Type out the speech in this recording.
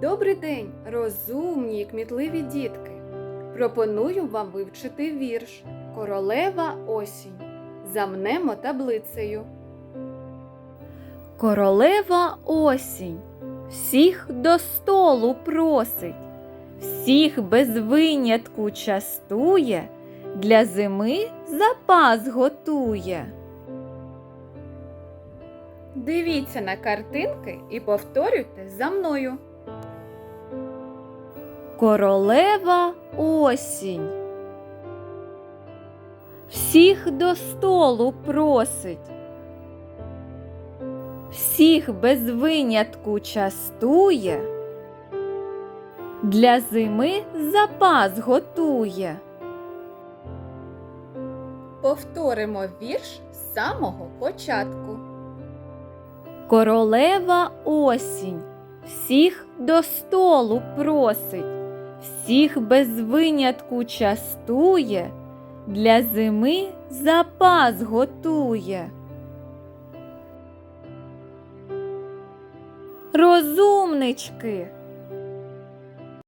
Добрий день, розумні і кмітливі дітки. Пропоную вам вивчити вірш Королева осінь. Замнемо таблицею. Королева осінь всіх до столу просить, всіх без винятку частує, для зими запас готує. Дивіться на картинки і повторюйте за мною. Королева осінь. Всіх до столу просить. Всіх без винятку частує. Для зими запас готує. Повторимо вірш з самого початку. Королева осінь всіх до столу просить, всіх без винятку частує, для зими запас готує. Розумнички!